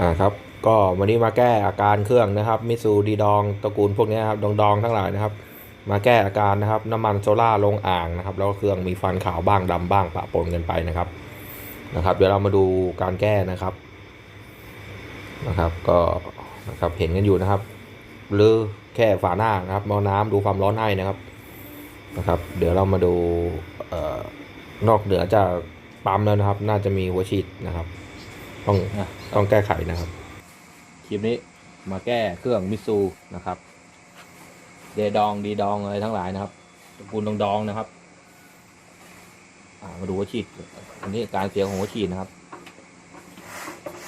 อ่าครับก็วันนี้มาแก้อาการเครื่องนะครับมิซูดีดองตระกูลพวกนี้ครับดองดองทั้งหลายนะครับ มาแก้อาการนะครับน้ำมันโซล่าลงอ่างนะครับแล้วเครื่องมีฟันขาวบ้างดำบ้างปะปนกันไปนะครับนะครับ เดี๋ยวเรามาดูการแก้นะครับนะครับ ก็นะครับเห็นกันอยู่นะครับหรือแค่ฝาหน้านะครับมอาน้ำดูความร้อนให้นะครับนะครับ เดี๋ยวเรามาดูเอ่อนอกเหนือจากปั๊มแล้วนะครับ น่าจะมีหัวฉีดนะครับ ต้อง ต้องแก้ไขนะครับ คลิปนี้มาแก้เครื่องมิซูนะครับ เดดองดีดองอะไรทั้งหลายนะครับตระกูลดองดองนะครับมาดูหัวฉีดอันนี้การเสียงของหัวฉีดนะครับ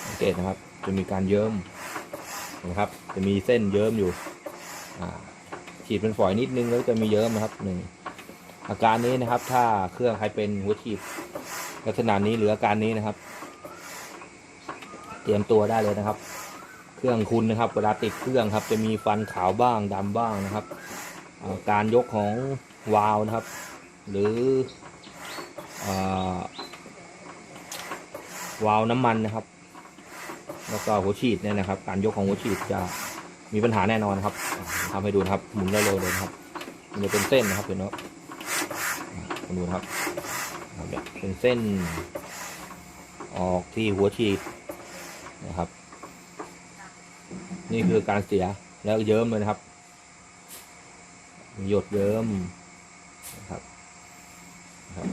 สังเกตนะครับ จะมีการเยิ้มนะครับ จะมีเส้นเยิ้มอยู่ฉีดเป็นฝอยนิดนึงแล้วจะมีเยิ้มนะครับหนึ่งอาการนี้นะครับ ถ้าเครื่องใครเป็นหัวฉีดลักษณะนี้หรืออาการนี้นะครับ เตรียมตัวได้เลยนะครับ เครื่องคุณนะครับเวลาติดเครื่องครับ จะมีฟันขาวบ้างดำบ้างนะครับาการยกของวาล์วนะครับ หรือวาล์วน้ำมันนะครับ แล้วก็หัวฉีดเนี่ยนะครับ การยกของหัวฉีดจะมีปัญหาแน่นอนนะครับอ่าทำให้ดูนะครับหมุนเร็วๆเลยนะครับมันจะเป็นเส้นนะครับเห็นไหมาดูนะครับเป็นเส้น ออกที่หัวฉีด นะครับ นี่คือการเสียแล้วเยิ้มเลยนะครับ หยดเยิ้มนะครับนะครับ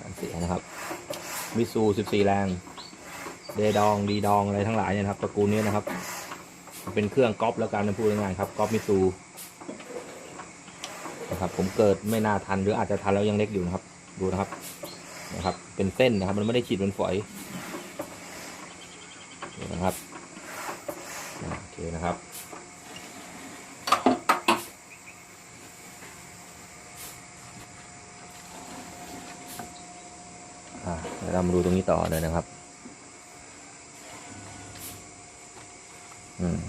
การเสียนะครับมิซู14แรงเดดองดีดองอะไรทั้งหลายเนี่ยนะครับตระกูลนี้นะครับ เป็นเครื่องก๊อปแล้วกันพูดง่ายๆครับก๊อปมิซูนะครับผมเกิดไม่น่าทันหรืออาจจะทันแล้วยังเล็กอยู่นะครับ ดูนะครับนะครับ เป็นเส้นนะครับ มันไม่ได้ฉีดเป็นฝอย นี่นะครับโอเคนะครับอ่าเดี๋ยวเรามาดูตรงนี้ต่อเลยนะครับ อืม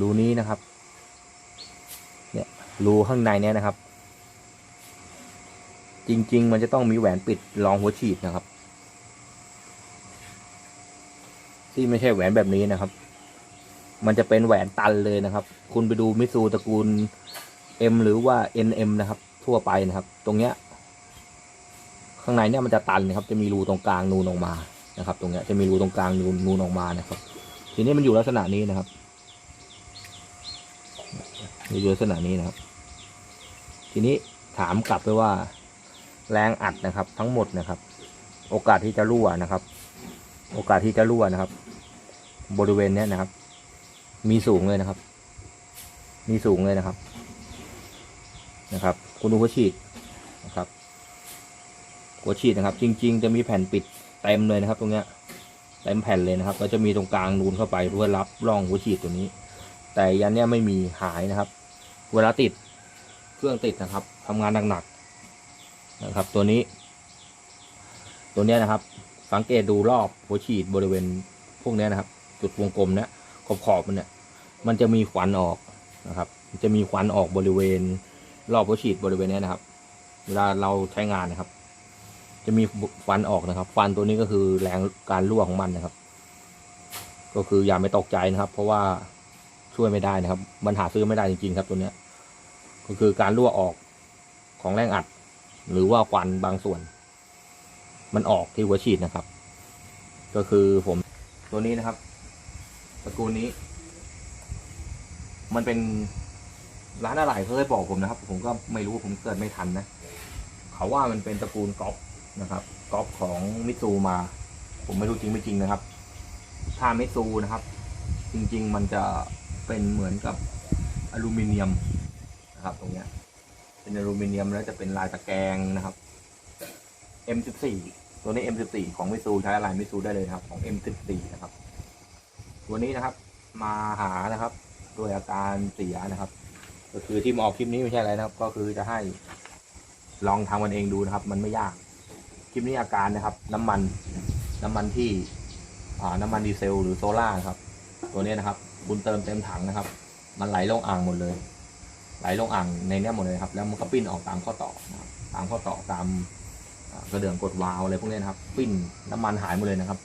รูนี้นะครับ เนี่ยรูข้างในเนี่ยนะครับ จริง ๆ มันจะต้องมีแหวนปิดรองหัวฉีดนะครับ ที่ไม่ใช่แหวนแบบนี้นะครับ มันจะเป็นแหวนตันเลยนะครับ คุณไปดูมิซูตระกูล M หรือว่า NM นะครับ ทั่วไปนะครับ ตรงเนี้ย ข้างในเนี่ยมันจะตันนะครับ จะมีรูตรงกลางนูนออกมานะครับ ตรงเนี้ยจะมีรูตรงกลางนูนนูนออกมานะครับ ทีนี้มันอยู่ลักษณะนี้นะครับอยู่ลักษณะนี้นะครับ ทีนี้ถามกลับไปว่า แรงอัดนะครับ ทั้งหมดนะครับ โอกาสที่จะรั่วนะครับ โอกาสที่จะรั่วนะครับ บริเวณเนี้ยนะครับ มีสูงเลยนะครับ มีสูงเลยนะครับ นะครับ คุณดูหัวฉีดนะครับหัวฉีดนะครับ จริง ๆ จะมีแผ่นปิดเต็มเลยนะครับ ตรงเนี้ยเต็มแผ่นเลยนะครับแล้วจะมีตรงกลางนูนเข้าไปเพื่อรับร่องหัวฉีดตัวนี้ แต่ยันเนี้ยไม่มีหายนะครับ เวลาติดเครื่องติดนะครับทำงานหนักๆ นะครับ ตัวนี้ ตัวนี้นะครับ สังเกตดูรอบหัวฉีดบริเวณพวกนี้นะครับ จุดวงกลมเนี้ยขอบขอบๆมันเนี่ย มันจะมีควันออกนะครับ จะมีควันออกบริเวณ รอบหัวฉีดบริเวณนี้นะครับ เวลาเราใช้งานนะครับ จะมีฟันออกนะครับ ฟันตัวนี้ก็คือแรงการรั่วของมันนะครับ ก็คืออย่าไม่ตกใจนะครับ เพราะว่าช่วยไม่ได้นะครับ มันหาซื้อไม่ได้จริงๆครับตัวเนี้ย ก็คือการรั่วออกของแรงอัด หรือว่าควันบางส่วน มันออกที่หัวฉีดนะครับ ก็คือผมตัวนี้นะครับตระกูลนี้ มันเป็นร้านอะไรเขาเคยบอกผมนะครับ ผมก็ไม่รู้ผมเกิดไม่ทันนะเขาว่ามันเป็นตระกูลก๊อปนะครับก๊อปของมิตซูมา ผมไม่รู้จริงไม่จริงนะครับ ถ้ามิตซูนะครับ จริง ๆ มันจะเป็นเหมือนกับอลูมิเนียมนะครับ ตรงเนี้ย เป็นอลูมิเนียมแล้วจะเป็นลายตะแกรงนะครับ M14 ตัวนี้ M14 ของมิซูใช้อะไรมิซูได้เลยครับ ของ M14 นะครับ ตัวนี้นะครับ มาหานะครับด้วยอาการเสียนะครับ ก็คือที่มาออกคลิปนี้ไม่ใช่อะไรนะครับ ก็คือจะให้ลองทำกันเองดูนะครับ มันไม่ยากคลิปนี้อาการนะครับ น้ำมันน้ำมันที่อ่าน้ำมันดีเซล หรือโซล่าครับ ตัวนี้นะครับ คุณเติมเต็มถังนะครับ มันไหลลงอ่างหมดเลย ไหลลงอ่างในนี้หมดเลยครับ แล้วมันก็ปิ้นออกตามข้อต่อนะครับตามข้อต่อตามกระเดื่องกดวาล์วอะไรพวกนี้นะครับ ปิ้นน้ำมันหายหมดเลยนะครับ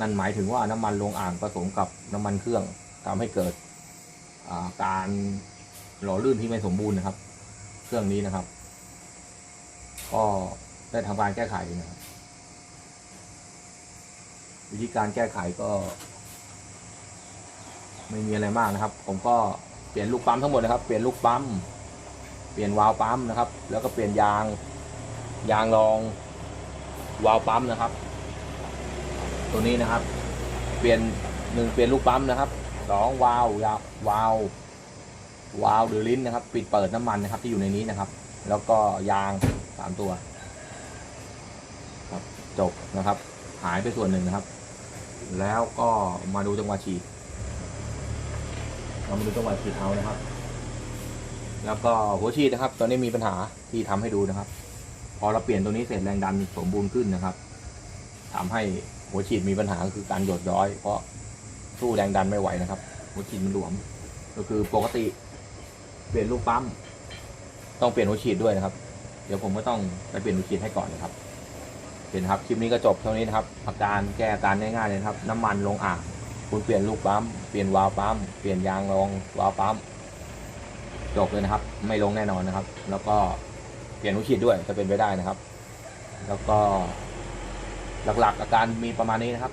นั่นหมายถึงว่าน้ำมันลงอ่างผสมกับน้ำมันเครื่องทำให้เกิดการหล่อลื่นที่ไม่สมบูรณ์นะครับ เครื่องนี้นะครับ ก็ได้ทำการแก้ไขนะครับวิธีการแก้ไขก็ ไม่มีอะไรมากนะครับ ผมก็ ปลี่ยนลูกปั๊มทั้งหมดนะครับ เปลี่ยนลูกปั๊ม เปลี่ยนวาล์วปั๊มนะครับ แล้วก็เปลี่ยนยาง ยางรอง วาล์วปั๊มนะครับ ตัวนี้นะครับ เปลี่ยนหนึ่งเปลี่ยนลูกปั๊มนะครับสองวาล์วยาวาล์ววาล์วหรือลิ้นนะครับ ปิดเปิดน้ำมันนะครับ ที่อยู่ในนี้นะครับ แล้วก็ยางสามตัว ครับจบนะครับ หายไปส่วนหนึ่งนะครับ แล้วก็มาดูจังหวะฉีด เรามาดูจังหวะฉีดเอานะครับ แล้วก็หัวฉีดนะครับ ตอนนี้มีปัญหาที่ทำให้ดูนะครับ พอเราเปลี่ยนตัวนี้เสร็จแรงดันสมบูรณ์ขึ้นนะครับทำให้หัวฉีดมีปัญหาคือการหยดย้อย เพราะสู้แรงดันไม่ไหวนะครับ หัวฉีดมันหลวม ก็คือปกติเปลี่ยนลูกปั๊มต้องเปลี่ยนหัวฉีดด้วยนะครับ เดี๋ยวผมก็ต้องไปเปลี่ยนหัวฉีดให้ก่อนนะครับเห็นครับคลิปนี้ก็จบเท่านี้นะครับอาการแก้อาการง่ายๆเลยนะครับ น้ำมันลงอ่าง คุณเปลี่ยนลูกปั๊ม เปลี่ยนวาล์วปั๊ม เปลี่ยนยางรองวาล์วปั๊ม จบเลยนะครับ ไม่ลงแน่นอนนะครับ แล้วก็เปลี่ยนหัวฉีดด้วยจะเป็นไปได้นะครับ แล้วก็หลักๆอาการมีประมาณนี้นะครับ